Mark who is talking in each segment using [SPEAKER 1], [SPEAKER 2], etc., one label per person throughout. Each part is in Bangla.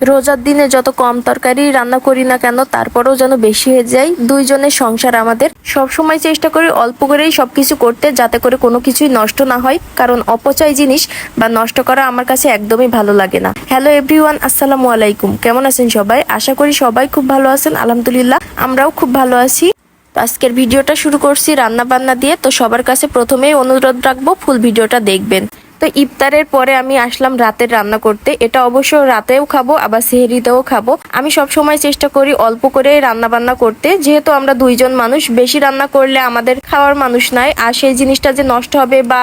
[SPEAKER 1] রোজার দিনে যত কম তরকারি রান্না করি না কেন, তারপরেও যেন বেশি হয়ে যায়। দুইজনের সংসার আমাদের। সব সময় চেষ্টা করি অল্প করেই সবকিছু করতে, যাতে করে কোনো কিছুই নষ্ট না হয়। কারণ অপচয় জিনিস বা নষ্ট করা আমার কাছে একদমই ভালো লাগে না। হ্যালো এভরিওয়ান আসসালামু আলাইকুম। কেমন আছেন সবাই? আশা করি সবাই খুব ভালো আছেন। আলহামদুলিল্লাহ, আমরাও খুব ভালো আছি। আজকের ভিডিওটা শুরু করছি রান্না বান্না দিয়ে। তো সবার কাছে প্রথমেই অনুরোধ রাখব, ফুল ভিডিওটা দেখবেন। তো ইফতারের পরে আমি আসলাম রাতের রান্না করতে। এটা অবশ্য রাতেও খাব, আবার সেহরিতেও খাব। আমি সব সময় চেষ্টা করি অল্প করে রান্না বান্না করতে। যেহেতু আমরা দুইজন মানুষ, বেশি রান্না করলে আমাদের খাওয়ার মানুষ নাই। আর সেই জিনিসটা যে নষ্ট হবে বা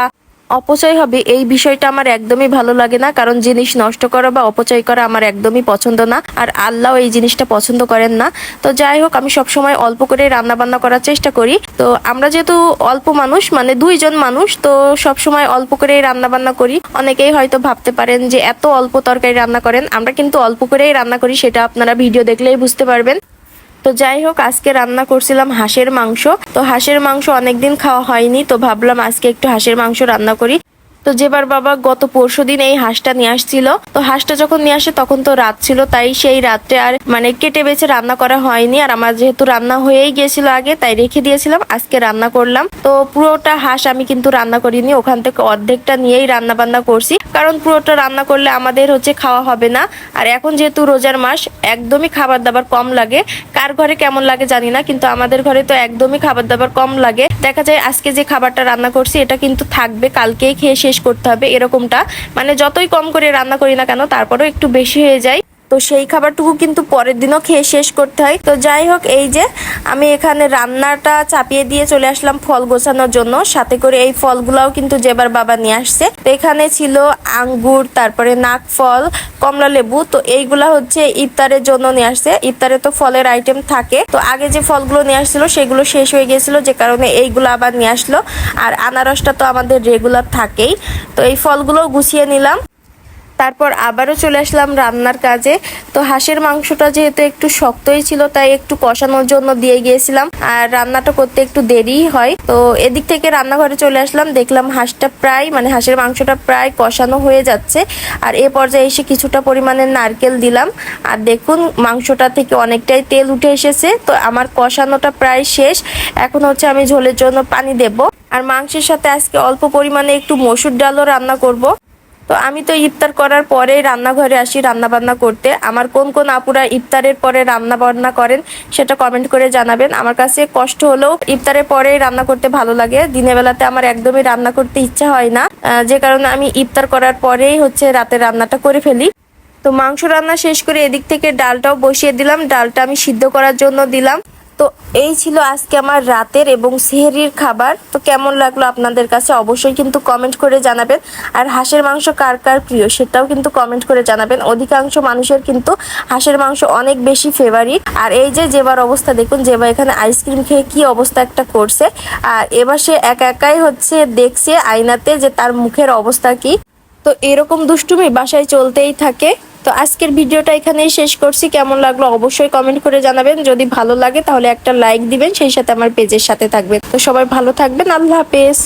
[SPEAKER 1] অপচয় হবে, এই বিষয়টা আমার একদমই ভালো লাগে না। কারণ জিনিস নষ্ট করা বা অপচয় করা আমার একদমই পছন্দ না। আর আল্লাহ এই জিনিসটা পছন্দ করেন না। তো যাই হোক, আমি সবসময় অল্প করে রান্না বান্না করার চেষ্টা করি। তো আমরা যেহেতু অল্প মানুষ মানে দুইজন মানুষ, তো সবসময় অল্প করে রান্না বান্না করি। অনেকেই হয়তো ভাবতে পারেন যে এত অল্প তরকারি রান্না করেন। আমরা কিন্তু অল্প করেই রান্না করি, সেটা আপনারা ভিডিও দেখলেই বুঝতে পারবেন। তো যাই হোক, আজকে রান্না করছিলাম হাঁসের মাংস। তো হাঁসের মাংস অনেকদিন খাওয়া হয়নি, তো ভাবলাম আজকে একটু হাঁসের মাংস রান্না করি। তো যেবার বাবা গত পরশু দিন এই হাঁসটা নিয়ে আসছিল, তো হাঁসটা যখন নিয়ে আসে তখন তো রাত ছিল, তাই সেই রাত্রে আর মানে কেটে বেছে রান্না করা হয়নি। আর আমার যেহেতু রান্না হয়েই গিয়েছিল আগে, তাই রেখে দিয়েছিলাম, আজকে রান্না করলাম। তো পুরোটা হাঁস আমি কিন্তু রান্না করিনি, ওখান থেকে অর্ধেকটা নিয়েই রান্না বান্না করছি। কারণ পুরোটা রান্না করলে আমাদের হচ্ছে খাওয়া হবে না। আর এখন যেহেতু রোজার মাস, একদমই খাবার দাবার কম লাগে। কার ঘরে কেমন লাগে জানি না, কিন্তু আমাদের ঘরে তো একদমই খাবার দাবার কম লাগে। দেখা যায় আজকে যে খাবারটা রান্না করছি, এটা কিন্তু থাকবে, কালকেই খেয়ে করতে হবে এরকমটা। মানে যতই কম করে রান্না করি না কেন, তারপরেও একটু বেশি হয়ে যায়। তো সেই খাবারটুকু কিন্তু পরের দিনও খেয়ে শেষ করতে হয়। তো যাই হোক, এই যে আমি এখানে রান্নাটা চাপিয়ে দিয়ে চলে আসলাম ফল গোছানোর জন্য। সাথে করে এই ফলগুলাও কিন্তু যেবার বাবা নিয়ে আসছে। তো এখানে ছিল আঙ্গুর, তারপরে নাক ফল কমলা লেবু। তো এইগুলা হচ্ছে ইফতারের জন্য নিয়ে আসছে। ইফতারে তো ফলের আইটেম থাকে। তো আগে যে ফলগুলো নিয়ে আসছিল, সেগুলো শেষ হয়ে গেছিল। যে কারণে এইগুলো আবার নিয়ে আসলো। আর আনারসটা তো আমাদের রেগুলার থাকেই। তো এই ফলগুলো গুছিয়ে নিলাম। তারপর আবারও চলে আসলাম রান্নার কাজে। তো হাঁসের মাংসটা যেহেতু একটু শক্তই ছিল, তাই একটু কষানোর জন্য দিয়ে গিয়েছিলাম। আর রান্নাটা করতে একটু দেরি হয়। তো এদিক থেকে রান্নাঘরে চলে আসলাম, দেখলাম হাঁসটা প্রায় মানে হাঁসের মাংসটা প্রায় কষানো হয়ে যাচ্ছে। আর এ পর্যায়ে এসে কিছুটা পরিমাণে নারকেল দিলাম। আর দেখুন, মাংসটা থেকে অনেকটাই তেল উঠে এসেছে। তো আমার কষানোটা প্রায় শেষ। এখন হচ্ছে আমি ঝোলের জন্য পানি দেব। আর মাংসের সাথে আজকে অল্প পরিমাণে একটু মসুর ডালও রান্না করব। তো আমি তো ইফতার করার পরে রান্নাঘরে আসি রান্না বান্না করতে। আমার কোন কোন আপুরা ইফতারের পরে রান্না বান্না করেন সেটা কমেন্ট করে জানাবেন। আমার কাছে কষ্ট হলেও ইফতারের পরে রান্না করতে ভালো লাগে। দিনের বেলাতে আমার একদমই রান্না করতে ইচ্ছা হয় না। যে কারণে আমি ইফতার করার পরেই হচ্ছে রাতে রান্নাটা করে ফেলি। তো মাংস রান্না শেষ করে এদিক থেকে ডালটাও বসিয়ে দিলাম। ডালটা আমি সিদ্ধ করার জন্য দিলাম। তো এই ছিল আজকে আমার রাতের এবং সেহরির খাবার। তো কেমন লাগল আপনাদের কাছে অবশ্যই কিন্তু কমেন্ট করে জানাবেন। আর হাঁসের মাংস কার কার প্রিয় সেটাও কিন্তু কমেন্ট করে জানাবেন। অধিকাংশ মানুষের কিন্তু হাঁসের মাংস অনেক বেশি ফেভারিট আর এই যে যেবার অবস্থা, দেখুন যেবার এখানে আইসক্রিম খেয়ে কি অবস্থা একটা করছে। আর এবার সে একা একাই হচ্ছে দেখছে আয়নাতে যে তার মুখের অবস্থা কি। তো এরকম দুষ্টুমি বাসায় চলতেই থাকে। তো আজকের ভিডিওটা এখানেই শেষ করছি। কেমন লাগল অবশ্যই কমেন্ট করে জানাবেন। যদি ভালো লাগে তাহলে একটা লাইক দিবেন, সেই সাথে আমার পেজের সাথে থাকবেন। তো সবাই ভালো থাকবেন। আল্লাহ হাফেজ।